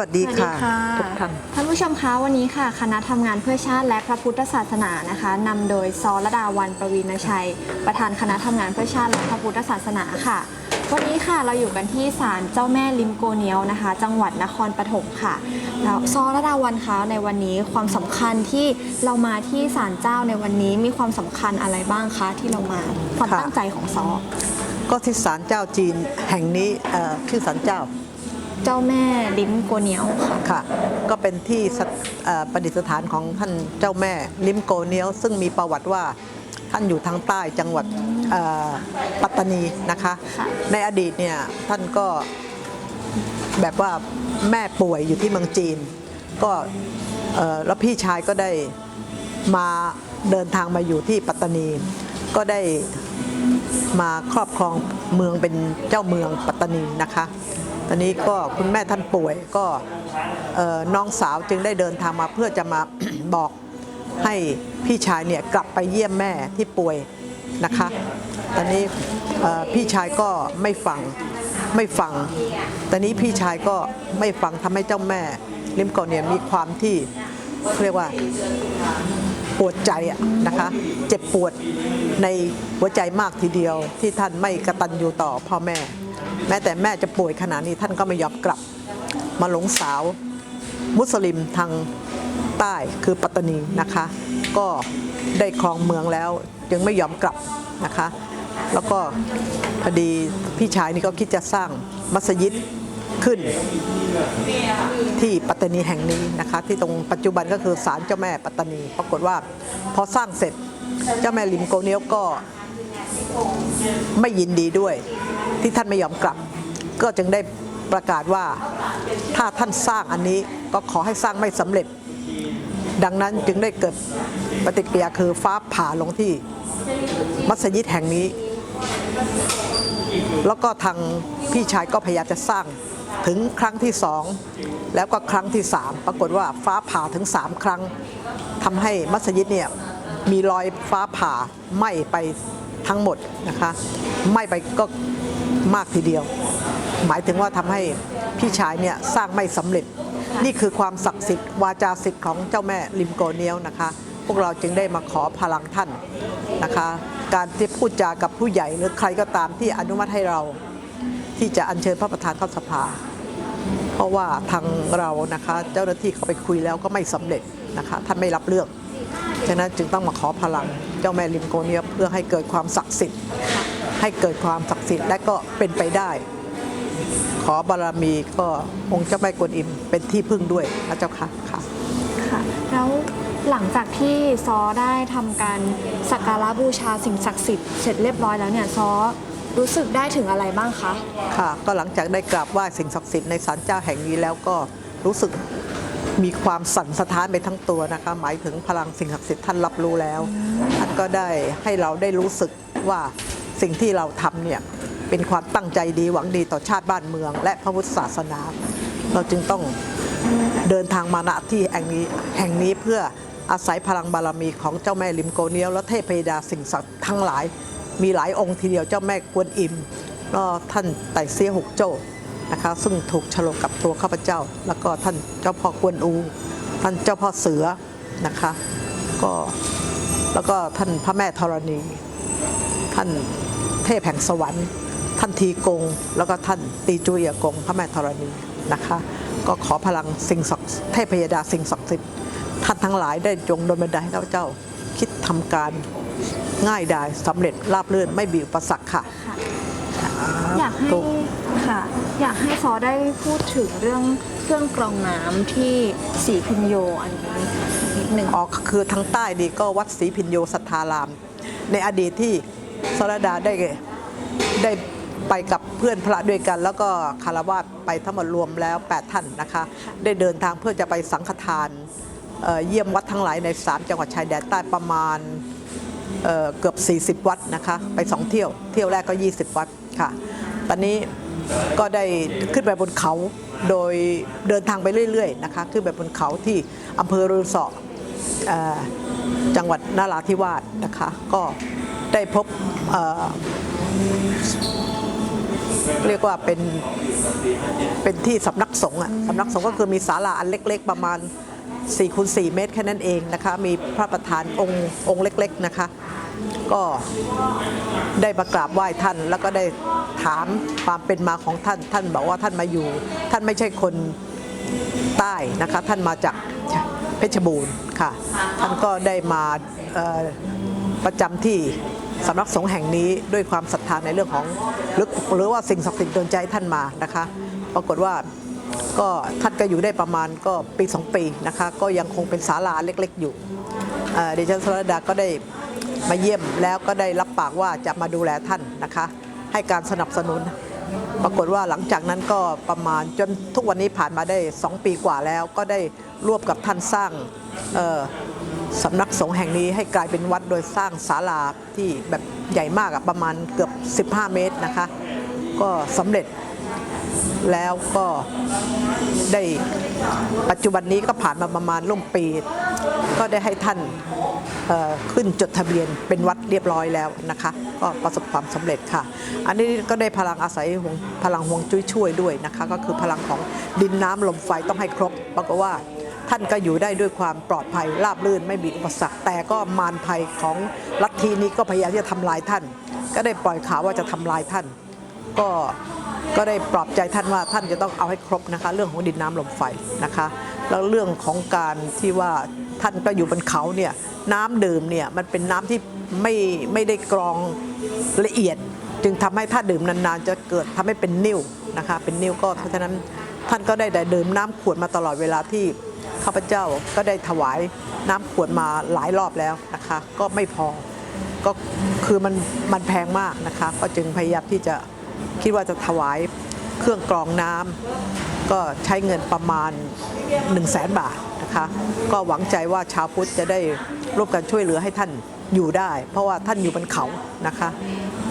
สวัสดีค่ะสวัสดีค่ะทุกท่านท่านผู้ชมคะวันนี้ค่ะ คณะทำงานเพื่อชาติและพระพุทธศาสนานะคะนำโดยซอระดาวันประวีณชัย ประธานคณะทำงานเพื่อชาติและพระพุทธศาสนาค่ะ วันนี้ค่ะเราอยู่กันที่ศาลเจ้าแม่ลิมโกเนียวนะคะ จังหวัดนครปฐมค่ะแล้วซอระดาวันคะในวันนี้ความสำคัญที่เรามาที่ศาลเจ้าในวันนี้มีความสำคัญอะไรบ้างคะที่เรามาความค่ะตั้งใจของซอก็ที่ศาลเจ้าจีนแห่งนี้เอ่อชื่อศาลเจ้า เจ้าแม่ลิมโกเนียวค่ะ ค่ะ ก็เป็นที่สถเอ่อประดิษฐานของท่านเจ้าแม่ลิมโกเนียว ซึ่งมีประวัติว่าท่านอยู่ทางใต้จังหวัดเอ่อปัตตานีนะคะ ค่ะ ในอดีตเนี่ยท่านก็แบบว่าแม่ป่วยอยู่ที่เมืองจีน ก็เอ่อแล้วพี่ชายก็ได้มาเดินทางมาอยู่ที่ปัตตานี ก็ได้ มาครอบครองเมืองเป็นเจ้าเมืองปัตตานีนะคะ ตอนนี้ก็คุณแม่ท่านป่วยก็น้องสาวจึงได้เดินทางมาเพื่อจะมาบอกให้พี่ชายเนี่ยกลับไปเยี่ยมแม่ที่ป่วยนะคะ ตอนนี้พี่ชายก็ไม่ฟังไม่ฟัง ตอนนี้พี่ชายก็ไม่ฟังทำให้เจ้าแม่ลิมโกเนี่ยมีความที่เรียกว่าปวดใจอะนะคะ เจ็บปวดในหัวใจมากทีเดียวที่ท่านไม่กระตันอยู่ต่อพ่อแม่ แม้แต่แม่จะป่วยขนาดนี้ท่านก็ไม่ยอมกลับ มาหลงสาว มุสลิมทางใต้คือปัตตานีนะคะ ก็ได้ครองเมืองแล้วจึงไม่ยอมกลับนะคะ แล้วก็พอดีพี่ชายนี่ก็คิดจะสร้างมัสยิดขึ้นที่ปัตตานีแห่งนี้นะคะ ที่ตรงปัจจุบันก็คือศาลเจ้าแม่ปัตตานี ปรากฏว่าพอสร้างเสร็จเจ้าแม่ลิมโกเนียวก็ไม่ยินดีด้วย ที่ท่านไม่ยอมกลับ ก็จึงได้ประกาศว่าถ้าท่านสร้างอันนี้ก็ขอให้สร้างไม่สำเร็จ ดังนั้นจึงได้เกิดปฏิกิริยาคือฟ้าผ่าลงที่มัสยิดแห่งนี้ แล้วก็ทางพี่ชายก็พยายามจะสร้างถึงครั้งที่สองแล้วก็ครั้งที่สามปรากฏว่าฟ้าผ่าถึงสามครั้งทำให้มัสยิดเนี่ยมีรอยฟ้าผ่าไหม้ไปทั้งหมดนะคะไหม้ไปก็ มากทีเดียว หมายถึงว่าทำให้พี่ชายเนี่ยสร้างไม่สำเร็จ นี่คือความศักดิ์สิทธิ์วาจาสิทธิ์ของเจ้าแม่ลิมโกเนียวนะคะ พวกเราจึงได้มาขอพลังท่านนะคะ การที่พูดจากับผู้ใหญ่หรือใครก็ตามที่อนุมัติให้เราที่จะอัญเชิญพระประธานเข้าสภา เพราะว่าทางเรานะคะ เจ้าหน้าที่เขาไปคุยแล้วก็ไม่สำเร็จนะคะ ท่านไม่รับเรื่อง ฉะนั้นจึงต้องมาขอพลังเจ้าแม่ลิมโกเนียเพื่อให้เกิดความศักดิ์สิทธิ์ ให้เกิดความศักดิ์สิทธิ์และก็เป็นไปได้ ขอบารมีก็องค์เจ้าแม่กวนอิมเป็นที่พึ่งด้วยนะเจ้าค่ะค่ะค่ะแล้วหลังจากที่ซอได้ทำการสักการะบูชาสิ่งศักดิ์สิทธิ์เสร็จเรียบร้อยแล้วเนี่ยซอรู้สึกได้ถึงอะไรบ้างคะ ค่ะ ก็หลังจากได้กราบไหว้สิ่งศักดิ์สิทธิ์ในศาลเจ้าแห่งนี้แล้วก็รู้สึก มีความสั่นสะท้านไปทั้งตัวนะคะ หมายถึงพลังสิ่งศักดิ์สิทธิ์ท่านรับรู้แล้วท่านก็ได้ให้เราได้รู้สึกว่าสิ่งที่เราทำเนี่ยเป็นความตั้งใจดีหวังดีต่อชาติบ้านเมือง และพระพุทธศาสนา เราจึงต้องเดินทางมาณที่แห่งนี้แห่งนี้เพื่ออาศัยพลังบารมีของเจ้าแม่ลิมโกเนียวและเทพยดาสิ่งศักดิ์ทั้งหลาย มีหลายองค์ทีเดียวเจ้าแม่กวนอิมก็ท่านไต่เสียหกโจ้ นะคะซึ่งถูกฉลกกับตัวข้าพเจ้า แล้วก็ท่านเจ้าพ่อกวนอู ท่านเจ้าพ่อเสือนะคะก็แล้วก็ท่านพระแม่ธรณี ท่านเทพแห่งสวรรค์ ท่านทีกง แล้วก็ท่านตีจุเอียกง พระแม่ธรณีนะคะ ก็ขอพลังสิ่งศักดิ์เทพยดาสิ่งศักดิ์สิทธิ์ท่านทั้งหลายได้จงดลบันดาลให้ข้าพเจ้าคิดทำการง่ายดายสำเร็จราบรื่นไม่มีอุปสรรคค่ะ อยากให้ถูกค่ะ อยากให้ซอได้พูดถึงเรื่องเครื่องกรองน้ำที่สีพินโยอันนี้นิดหนึ่งอ๋อคือทางใต้ดีก็วัดศรีพินโยสัทธาราม ในอดีตที่สรดาได้ได้ไปกับเพื่อนพระด้วยกัน แล้วก็คารวะไปทั้งหมดรวมแล้ว 8 ท่านนะคะ ได้เดินทางเพื่อจะไปสังฆทานเอ่อเยี่ยมวัดทั้งหลายใน 3 จังหวัดชายแดนใต้ประมาณเอ่อเกือบ 40 วัดนะคะ ไป 2 เที่ยว เที่ยวแรกก็ 20 วัด ค่ะ ตอนนี้ก็ได้ขึ้นไปบนเขาโดยเดินทางไปเรื่อยๆนะคะขึ้นไปบนเขาที่อำเภอรือสอจังหวัดนาราธิวาสนะคะก็ได้พบเเรียกว่าเป็นเป็นที่สำนักสงฆ์อะสำนักสงฆ์ก็คือมีศาลาอันเล็ก ๆ ประมาณ4คูณ4เมตรแค่นั้นเองนะคะ มีพระประธานองค์องค์เล็ก ๆ นะคะ ก็ได้มากราบไหว้ท่าน แล้วก็ได้ถามความเป็นมาของท่าน ท่านบอกว่าท่านมาอยู่ ท่านไม่ใช่คนใต้นะคะ ท่านมาจากเพชรบูรณ์ค่ะ ท่านก็ได้มาประจำที่สำนักสงฆ์แห่งนี้ด้วยความศรัทธาในเรื่องของหรือหรือว่าสิ่งศักดิ์สิทธิ์โดนใจท่านมานะคะ ปรากฏว่าก็ท่านก็อยู่ได้ประมาณก็ปีสองปีนะคะ ก็ยังคงเป็นศาลาเล็กๆอยู่เดิฉันสรดาก็ได้ มาเยี่ยมแล้วก็ได้รับปากว่าจะมาดูแลท่านนะคะ ให้การสนับสนุน ปรากฏว่าหลังจากนั้นก็ประมาณจนทุกวันนี้ผ่านมาได้ 2 ปีกว่าแล้ว ก็ได้ร่วมกับท่านสร้างสำนักสงฆ์แห่งนี้ให้กลายเป็นวัดโดยสร้างศาลาที่แบบใหญ่มากอะประมาณเกือบ 15 เมตรนะคะ ก็สำเร็จแล้วก็ได้ปัจจุบันนี้ก็ผ่านมาประมาณร่วมปี ก็ได้ให้ท่าน ขึ้นจดทะเบียนเป็นวัดเรียบร้อยแล้วนะคะ ก็ประสบความสำเร็จค่ะ อันนี้ก็ได้พลังอาศัยพลังห่วงจุ้ยช่วยด้วยนะคะ ก็คือพลังของดินน้ำลมไฟต้องให้ครบปรากฏว่าท่านก็อยู่ได้ด้วยความปลอดภัยราบรื่นไม่มีอุปสรรค แต่ก็มารภัยของลัทธินี้ก็พยายามที่จะทำลายท่าน ก็ได้ปล่อยข่าวว่าจะทำลายท่าน ก็ก็ได้ปลอบใจท่านว่าท่านจะต้องเอาให้ครบนะคะ เรื่องของดินน้ำลมไฟนะคะ แล้วเรื่องของการที่ว่าท่านก็อยู่บนเขาเนี่ย น้ำดื่มเนี่ยมันเป็นน้ำที่ไม่ไม่ได้กรองละเอียด จึงทำให้ถ้าดื่มนานๆ จะเกิดทำให้เป็นนิ่วนะคะ เป็นนิ่วก็เพราะฉะนั้นท่านก็ได้แต่ดื่มน้ำขวดมาตลอดเวลาที่ข้าพเจ้าก็ได้ถวายน้ำขวดมาหลายรอบแล้วนะคะ ก็ไม่พอก็คือมันมันแพงมากนะคะ ก็จึงพยายามที่จะคิดว่าจะถวายเครื่องกรองน้ำก็ใช้เงินประมาณ 1 0 0 0 0แสนบาทนะคะ ก็หวังใจว่าชาวพุทธจะได้ ร่วมกันช่วยเหลือให้ท่านอยู่ได้ เพราะว่าท่านอยู่บนเขานะคะ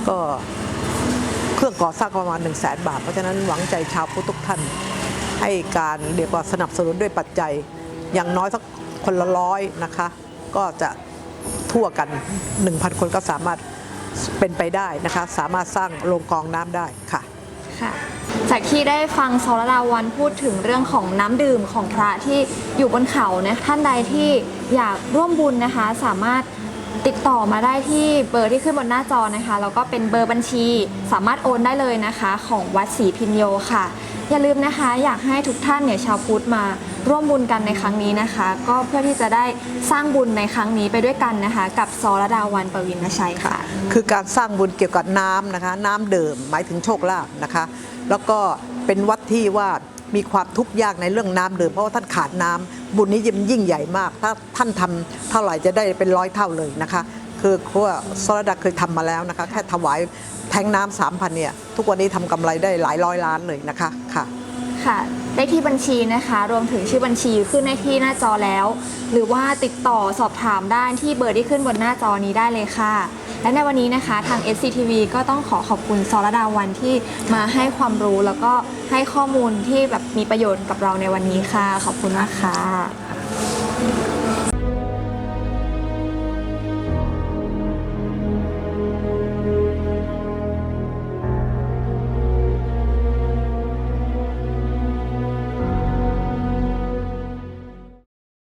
ก็เครื่องก่อสร้างประมาณ 1 0 0 0 0แสนบาท เพราะฉะนั้นหวังใจชาวพุทธทุกท่าน ให้การเรียกว่าสนับสนุนด้วยปัจจัยอย่างน้อยสักคนละร้อยนะคะ ก็จะทั่วกัน 1,000 คนก็สามารถเป็นไปได้นะคะ สามารถสร้างโรงกองน้ำได้ค่ะค่ะ จากที่ได้ฟังซอลดาวันพูดถึงเรื่องของน้ำดื่มของพระที่อยู่บนเขานะท่านใดที่อยากร่วมบุญนะคะ สามารถติดต่อมาได้ที่เบอร์ที่ขึ้นบนหน้าจอนะคะแล้วก็เป็นเบอร์บัญชี สามารถโอนได้เลยนะคะ ของวัดศรีพินโยค่ะ อย่าลืมนะคะ อยากให้ทุกท่านเนี่ยชาวพุทธมาร่วมบุญกันในครั้งนี้นะคะ ก็เพื่อที่จะได้สร้างบุญในครั้งนี้ไปด้วยกันนะคะ กับซอลดาวันปวินชัยค่ะ คือการสร้างบุญเกี่ยวกับน้ำนะคะ น้ำเดิมหมายถึงโชคลาภนะคะ แล้วก็เป็นวัดที่ว่ามีความทุกข์ยากในเรื่องน้ำเดิมเพราะว่าท่านขาดน้ำบุญนี้จะยิ่งใหญ่มาก ถ้าท่านทำเท่าไหร่จะได้เป็นร้อยเท่าเลยนะคะ คือเพราะว่าสรดาเคยทำมาแล้วนะคะ แค่ถวายแทงน้ำสามพันเนี่ย ทุกวันนี้ทำกำไรได้หลายร้อยล้านเลยนะคะค่ะค่ะได้ที่บัญชีนะคะ รวมถึงชื่อบัญชีขึ้นในที่หน้าจอแล้ว หรือว่าติดต่อสอบถามได้ที่เบอร์ที่ขึ้นบนหน้าจอนี้ได้เลยค่ะ และในวันนี้นะคะทาง SCTV ก็ต้องขอขอบคุณซอรดาวันที่มาให้ความรู้แล้วก็ให้ข้อมูลที่แบบมีประโยชน์กับเราในวันนี้ค่ะ ขอบคุณมากค่ะ